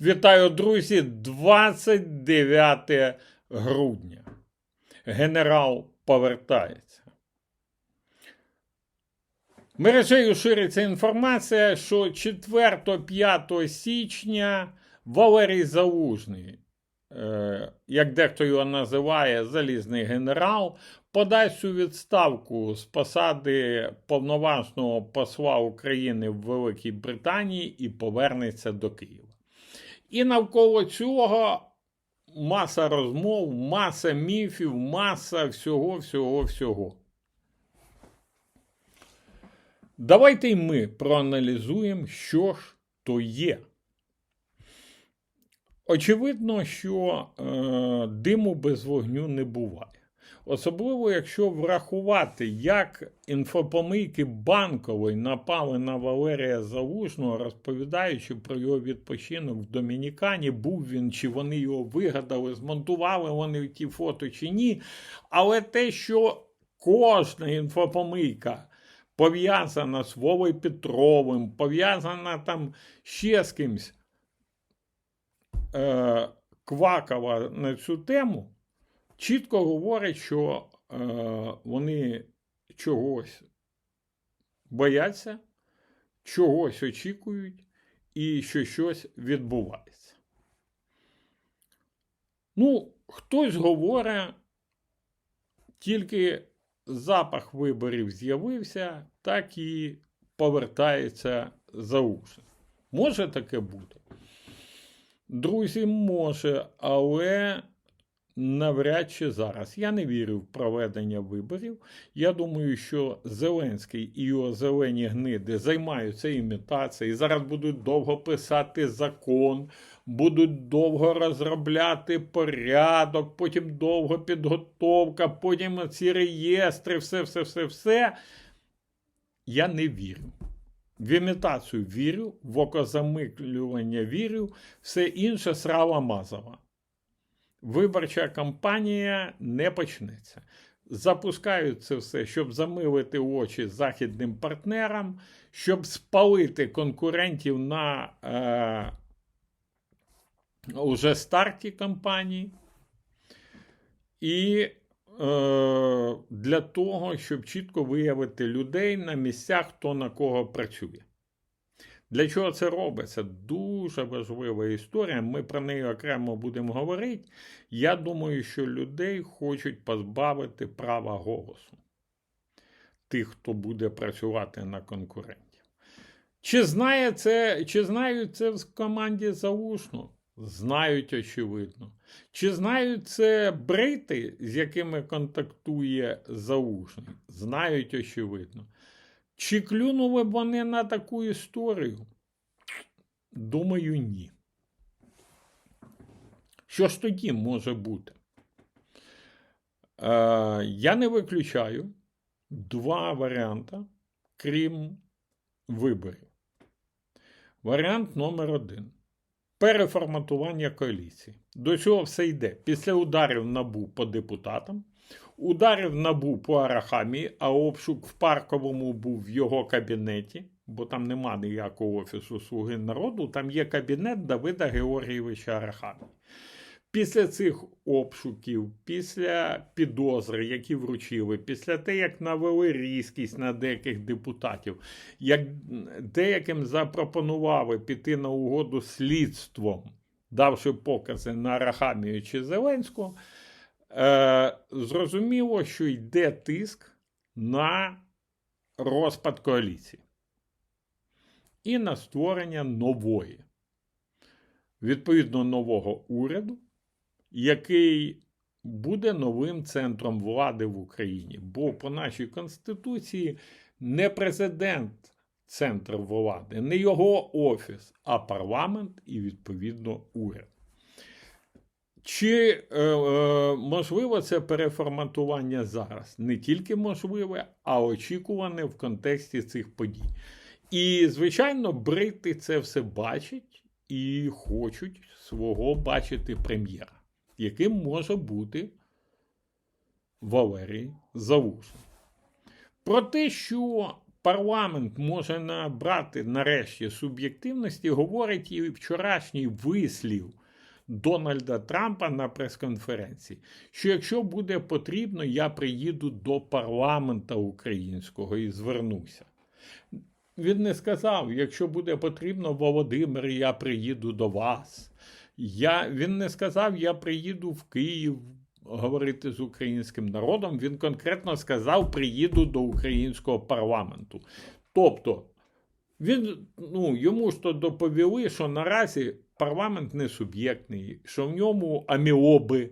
Вітаю, друзі! 29 грудня. Генерал повертається. Мережею шириться інформація, що 4-5 січня Валерій Залужний, е, як дехто його називає, залізний генерал, подасть у відставку з посади повноважного посла України в Великій Британії і повернеться до Києва. І навколо цього маса розмов, маса міфів, маса всього, всього, всього. Давайте й ми проаналізуємо, що ж то є. Очевидно, що е, диму без вогню не буває. Особливо, якщо врахувати, як інфопомийки банкової напали на Валерія Залужного, розповідаючи про його відпочинок в Домінікані, був він, чи вони його вигадали, змонтували вони ті фото чи ні. Але те, що кожна інфопомийка пов'язана з Вовою Петровим, пов'язана там ще з кимсь е, квакала на цю тему чітко говорить, що е, вони чогось бояться, чогось очікують і що щось відбувається. Ну, хтось говорить, тільки запах виборів з'явився, так і повертається за уші. Може таке бути? Друзі, може, але навряд чи зараз. Я не вірю в проведення виборів. Я думаю, що Зеленський і його зелені гниди займаються імітацією. Зараз будуть довго писати закон, будуть довго розробляти порядок, потім довго підготовка, потім ці реєстри, все, все, все, все. Я не вірю. В імітацію вірю, в окозамиклювання вірю, все інше срала мазала виборча кампанія не почнеться. Запускають це все, щоб замилити очі західним партнерам, щоб спалити конкурентів на е, уже старті кампанії. І е, для того, щоб чітко виявити людей на місцях, хто на кого працює. Для чого це робиться? Дуже важлива історія. Ми про неї окремо будемо говорити. Я думаю, що людей хочуть позбавити права голосу тих, хто буде працювати на конкурентів. Чи знає це, чи знають це в команді заушно? Знають, очевидно. Чи знають це брити, з якими контактує заушний? Знають, очевидно. Чи клюнули б вони на таку історію? Думаю, ні. Що ж тоді може бути? Е, Я не виключаю два варіанти, крім виборів. Варіант номер один. Переформатування коаліції. До цього все йде. Після ударів набу по депутатам, ударів набу по Арахамії, а обшук в парковому був в його кабінеті, бо там нема ніякого офісу Слуги народу, там є кабінет Давида Георгійовича Арахамії. Після цих обшуків, після підозри, які вручили, після те, як навели різкість на деяких депутатів, як деяким запропонували піти на угоду слідством, давши покази на Рахамію чи Зеленського, е, зрозуміло, що йде тиск на розпад коаліції і на створення нової, відповідно нового уряду який буде новим центром влади в Україні. Бо по нашій Конституції не президент центр влади, не його офіс, а парламент і, відповідно, уряд. Чи е, е, можливо це переформатування зараз? Не тільки можливе, а очікуване в контексті цих подій. І, звичайно, брити це все бачать і хочуть свого бачити прем'єра яким може бути Валерій Залужний. Про те, що парламент може набрати нарешті суб'єктивності, говорить і вчорашній вислів Дональда Трампа на прес-конференції, що якщо буде потрібно, я приїду до парламента українського і звернуся. Він не сказав, якщо буде потрібно, Володимир, я приїду до вас. Я, Він не сказав, я приїду в Київ говорити з українським народом. Він конкретно сказав, приїду до українського парламенту. Тобто, він, ну, йому ж то доповіли, що наразі парламент не суб'єктний, що в ньому аміоби,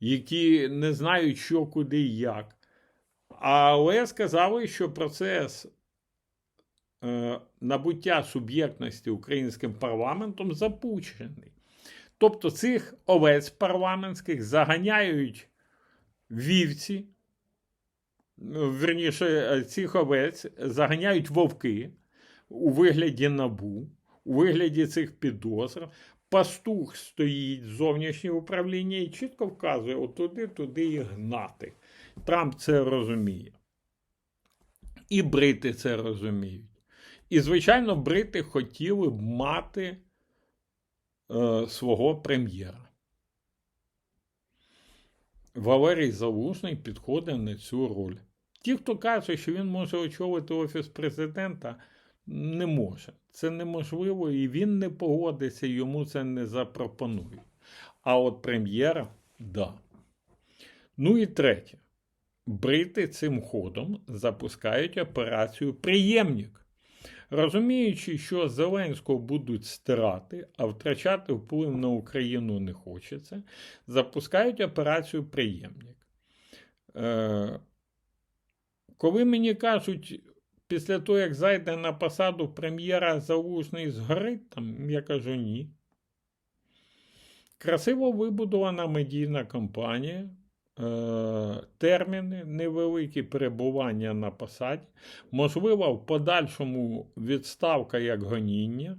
які не знають, що, куди і як. Але сказали, що процес е, набуття суб'єктності українським парламентом запущений. Тобто цих овець парламентських заганяють вівці, верніше, цих овець заганяють вовки у вигляді набу, у вигляді цих підозр. Пастух стоїть зовнішнє управління і чітко вказує отуди, туди і гнати. Трамп це розуміє. І брити це розуміють. І, звичайно, брити хотіли б мати е, свого прем'єра. Валерій Залужний підходить на цю роль. Ті, хто каже, що він може очолити Офіс президента, не може. Це неможливо, і він не погодиться, йому це не запропонують. А от прем'єра да. Ну і третє. Брити цим ходом запускають операцію Приємник. Розуміючи, що Зеленського будуть стирати, а втрачати вплив на Україну не хочеться, запускають операцію Приємник. Е, коли мені кажуть, після того, як зайде на посаду прем'єра Залужний згорить, там, я кажу ні. Красиво вибудована медійна кампанія. Е, терміни, невеликі перебування на посаді, можливо, в подальшому відставка як гоніння.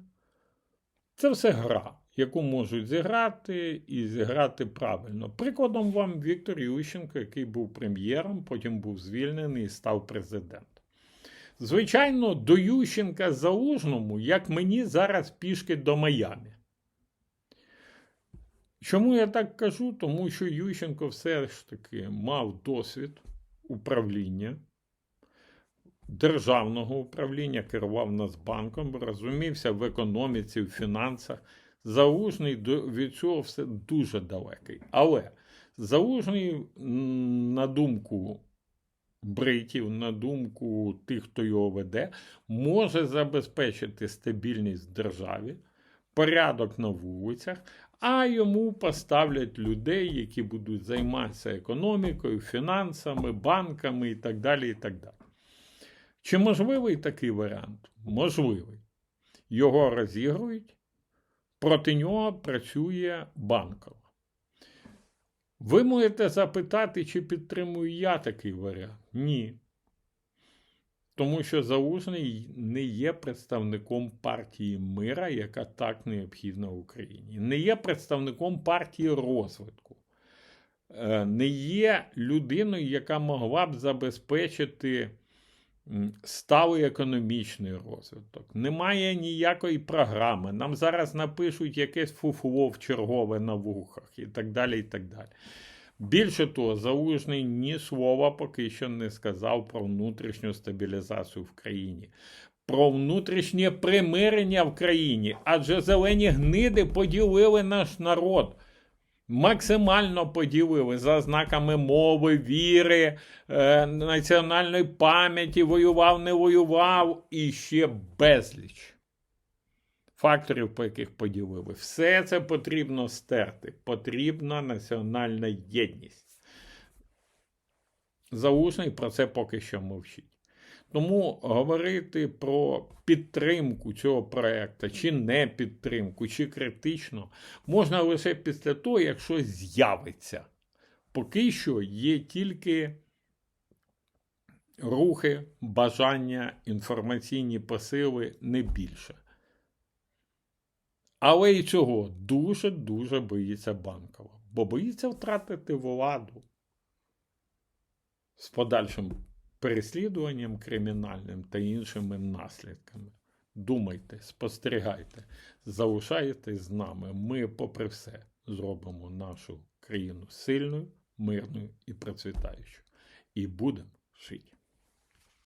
Це все гра, яку можуть зіграти і зіграти правильно. Прикладом вам Віктор Ющенко, який був прем'єром, потім був звільнений і став президентом. Звичайно, до Ющенка Залужному, як мені зараз пішки до Майамі. Чому я так кажу? Тому що Ющенко все ж таки мав досвід управління, державного управління, керував Нацбанком, розумівся в економіці, в фінансах. Залужний від цього все дуже далекий. Але Залужний, на думку бритів, на думку тих, хто його веде, може забезпечити стабільність в державі, порядок на вулицях, а йому поставлять людей, які будуть займатися економікою, фінансами, банками і так далі. і так далі. Чи можливий такий варіант? Можливий. Його розігрують, проти нього працює банкова. Ви можете запитати, чи підтримую я такий варіант? Ні. Тому що Залужний не є представником партії мира, яка так необхідна Україні, не є представником партії розвитку, е, не є людиною, яка могла б забезпечити сталий економічний розвиток. Немає ніякої програми. Нам зараз напишуть якесь фуфло в чергове на вухах і так далі. і так далі. Більше того, Залужний ні слова поки що не сказав про внутрішню стабілізацію в країні, про внутрішнє примирення в країні, адже зелені гниди поділили наш народ. Максимально поділили за знаками мови, віри, е, національної пам'яті, воював, не воював і ще безліч факторів, по яких поділили. Все це потрібно стерти. Потрібна національна єдність. Залужний про це поки що мовчить. Тому говорити про підтримку цього проєкту, чи не підтримку, чи критично, можна лише після того, як щось з'явиться. Поки що є тільки рухи, бажання, інформаційні посили не більше. Але і цього дуже-дуже боїться банкова, бо боїться втратити владу з подальшим переслідуванням кримінальним та іншими наслідками. Думайте, спостерігайте, залишайтесь з нами. Ми, попри все, зробимо нашу країну сильною, мирною і процвітаючою. І будемо жити.